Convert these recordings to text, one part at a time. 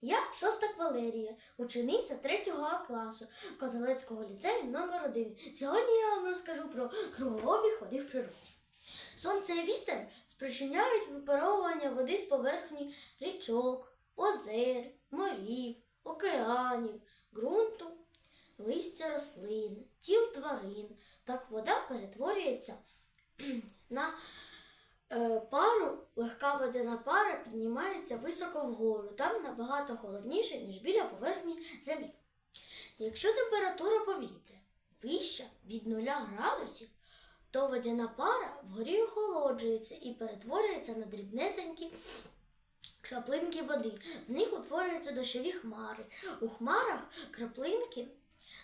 Я шоста Валерія, учениця 3 А класу Козелецького ліцею номер 1 Сьогодні я вам розкажу про кругообіг води в природі. Сонце і вітер спричиняють випаровування води з поверхні річок, озер, морів, океанів, ґрунту, листя рослин, тіл тварин. Так вода перетворюється на пару, легка водяна пара піднімається високо вгору, там набагато холодніше, ніж біля поверхні землі. Якщо температура повітря вища від 0 градусів, то водяна пара вгорі охолоджується і перетворюється на дрібнесенькі краплинки води. З них утворюються дощові хмари. У хмарах краплинки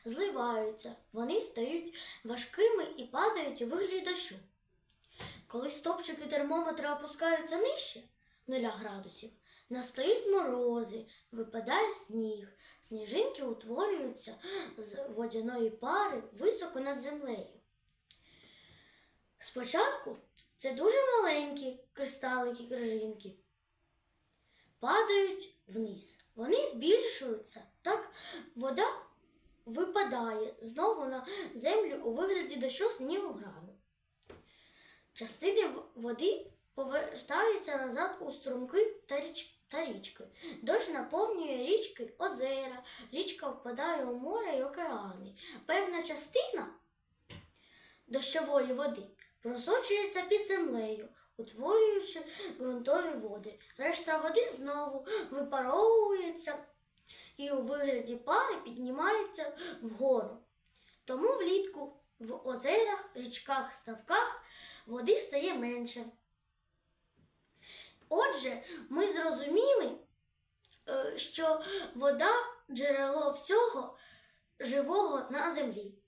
зливаються, вони стають важкими і падають у вигляді дощу. Коли стопчики термометра опускаються нижче 0 градусів, настають морози, випадає сніг, сніжинки утворюються з водяної пари високо над землею. Спочатку це дуже маленькі кристалики крижинки, падають вниз. Вони збільшуються, так вода випадає знову на землю у вигляді дощу снігу грану. Частини води повертаються назад у струмки та, річ... та річки. Дощ наповнює річки, озера, річка впадає у море і океани. Певна частина дощової води просочується під землею, утворюючи ґрунтові води. Решта води знову випаровується і у вигляді пари піднімається вгору. Тому влітку в озерах, річках, ставках води стає менше. Отже, ми зрозуміли, е, що вода джерело всього живого на землі.